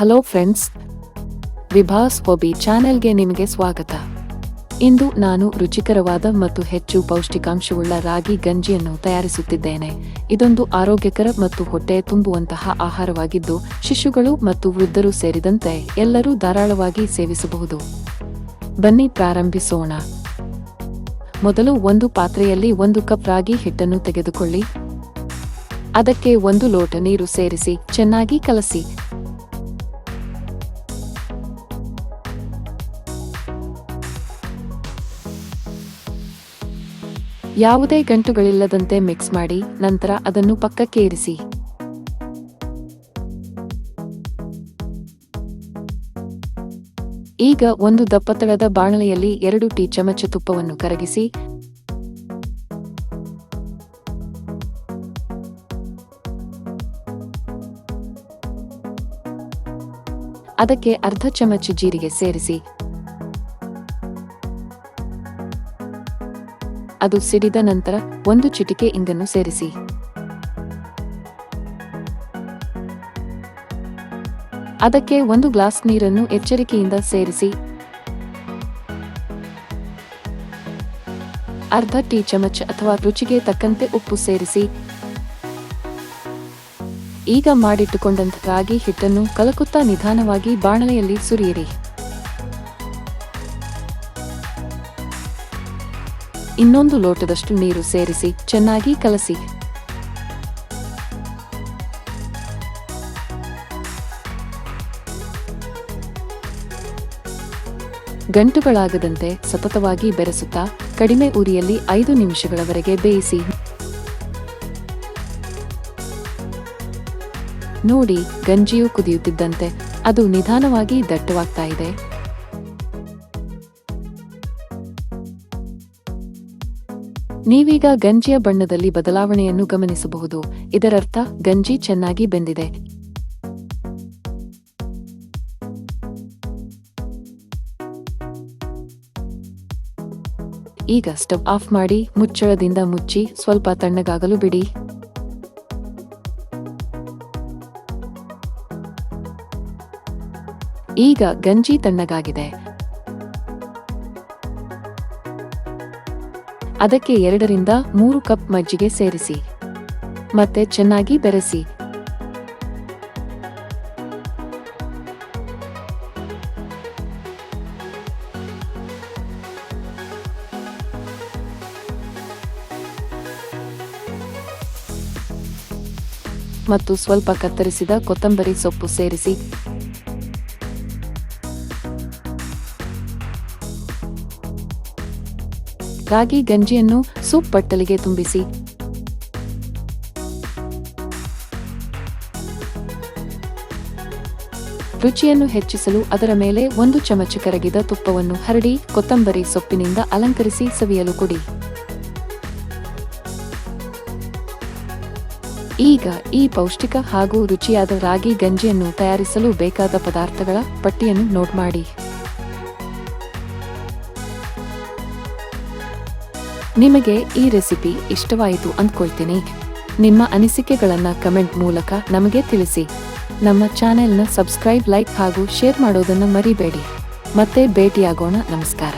Hello friends Vibhas hobby ಚಾನೆಲ್ಗೆ ನಿಮಗೆ ಸ್ವಾಗತ. ಇಂದು ನಾನು ರುಚಿಕರವಾದ ಮತ್ತು ಹೆಚ್ಚು ಪೌಷ್ಟಿಕಾಂಶವುಳ್ಳ ರಾಗಿ ಗಂಜಿಯನ್ನು ತಯಾರಿಸುತ್ತಿದ್ದೇನೆ. ಇದೊಂದು ಆರೋಗ್ಯಕರ ಮತ್ತು ಹೊಟ್ಟೆ ತುಂಬುವಂತಹ ಆಹಾರವಾಗಿದ್ದು, ಶಿಶುಗಳು ಮತ್ತು ವೃದ್ಧರು ಸೇರಿದಂತೆ ಎಲ್ಲರೂ ಧಾರಾಳವಾಗಿ ಸೇವಿಸಬಹುದು. ಬನ್ನಿ ಪ್ರಾರಂಭಿಸೋಣ. ಮೊದಲು ಒಂದು ಪಾತ್ರೆಯಲ್ಲಿ ಒಂದು ಕಪ್ ರಾಗಿ ಹಿಟ್ಟನ್ನು ತೆಗೆದುಕೊಳ್ಳಿ. ಅದಕ್ಕೆ ಒಂದು ಲೋಟ ನೀರು ಸೇರಿಸಿ, ಚೆನ್ನಾಗಿ ಕಲಸಿ. ಯಾವುದೇ ಗಂಟುಗಳಿಲ್ಲದಂತೆ ಮಿಕ್ಸ್ ಮಾಡಿ, ನಂತರ ಅದನ್ನು ಪಕ್ಕಕ್ಕೆ ಇರಿಸಿ. ಈಗ ಒಂದು ದಪ್ಪತಳದ ಬಾಣಲೆಯಲ್ಲಿ ಎರಡು ಟೀ ಚಮಚ ತುಪ್ಪವನ್ನು ಕರಗಿಸಿ, ಅದಕ್ಕೆ ಅರ್ಧ ಚಮಚ ಜೀರಿಗೆ ಸೇರಿಸಿ. ಅದು ಸಿಡಿದ ನಂತರ ಒಂದು ಚಿಟಿಕೆ ಇಂಗನ್ನು ಸೇರಿಸಿ. ಅದಕ್ಕೆ ಒಂದು ಗ್ಲಾಸ್ ನೀರನ್ನು ಎಚ್ಚರಿಕೆಯಿಂದ ಸೇರಿಸಿ. ಅರ್ಧ ಟೀ ಚಮಚ ಅಥವಾ ರುಚಿಗೆ ತಕ್ಕಂತೆ ಉಪ್ಪು ಸೇರಿಸಿ. ಈಗ ಮಾಡಿಟ್ಟುಕೊಂಡಂತ ರಾಗಿ ಹಿಟ್ಟನ್ನು ಕಲಕುತ್ತಾ ನಿಧಾನವಾಗಿ ಬಾಣಲೆಯಲ್ಲಿ ಸುರಿಯಿರಿ. ಇನ್ನೊಂದು ಲೋಟದಷ್ಟು ನೀರು ಸೇರಿಸಿ ಚೆನ್ನಾಗಿ ಕಲಸಿ. ಗಂಟುಗಳಾಗದಂತೆ ಸತತವಾಗಿ ಬೆರೆಸುತ್ತಾ ಕಡಿಮೆ ಉರಿಯಲ್ಲಿ ಐದು ನಿಮಿಷಗಳವರೆಗೆ ಬೇಯಿಸಿ. ನೋಡಿ, ಗಂಜಿಯು ಕುದಿಯುತ್ತಿದ್ದಂತೆ ಅದು ನಿಧಾನವಾಗಿ ದಟ್ಟವಾಗ್ತಾ ಇದೆ. ನೀವೀಗ ಗಂಜಿಯ ಬಣ್ಣದಲ್ಲಿ ಬದಲಾವಣೆಯನ್ನು ಗಮನಿಸಬಹುದು. ಇದರರ್ಥ, ಗಂಜಿ ಚೆನ್ನಾಗಿ ಬೆಂದಿದೆ. ಈಗ ಸ್ಟವ್ ಆಫ್ ಮಾಡಿ, ಮುಚ್ಚಳದಿಂದ ಮುಚ್ಚಿ, ಸ್ವಲ್ಪ ತಣ್ಣಗಾಗಲು ಬಿಡಿ. ಈಗ ಗಂಜಿ ತಣ್ಣಗಾಗಿದೆ. ಅದಕ್ಕೆ ಎರಡರಿಂದ ಮೂರು ಕಪ್ ಮಜ್ಜಿಗೆ ಸೇರಿಸಿ. ಮತ್ತೆ ಚೆನ್ನಾಗಿ ಬೆರೆಸಿ. ಮತ್ತು ಸ್ವಲ್ಪ ಕತ್ತರಿಸಿದ ಕೊತ್ತಂಬರಿ ಸೊಪ್ಪು ಸೇರಿಸಿ. ರಾಗಿ ಗಂಜಿಯನ್ನು ಸೂಪ್ ಬಟ್ಟಲಿಗೆ ತುಂಬಿಸಿ. ರುಚಿಯನ್ನು ಹೆಚ್ಚಿಸಲು ಅದರ ಮೇಲೆ ಒಂದು ಚಮಚ ಕರಗಿದ ತುಪ್ಪವನ್ನು ಹರಡಿ ಕೊತ್ತಂಬರಿ ಸೊಪ್ಪಿನಿಂದ ಅಲಂಕರಿಸಿ ಸವಿಯಲು ಕೊಡಿ. ಈಗ ಈ ಪೌಷ್ಟಿಕ ಹಾಗೂ ರುಚಿಯಾದ ರಾಗಿ ಗಂಜಿಯನ್ನು ತಯಾರಿಸಲು ಬೇಕಾದ ಪದಾರ್ಥಗಳ ಪಟ್ಟಿಯನ್ನು ನೋಟ್ ಮಾಡಿ. ನಿಮಗೆ ಈ ರೆಸಿಪಿ ಇಷ್ಟವಾಯಿತು ಅಂದ್ಕೊಳ್ತೀನಿ. ನಿಮ್ಮ ಅನಿಸಿಕೆಗಳನ್ನು ಕಮೆಂಟ್ ಮೂಲಕ ನಮಗೆ ತಿಳಿಸಿ. ನಮ್ಮ ಚಾನೆಲ್ನ ಸಬ್ಸ್ಕ್ರೈಬ್, ಲೈಕ್ ಹಾಗೂ ಶೇರ್ ಮಾಡೋದನ್ನು ಮರಿಬೇಡಿ. ಮತ್ತೆ ಭೇಟಿಯಾಗೋಣ. ನಮಸ್ಕಾರ.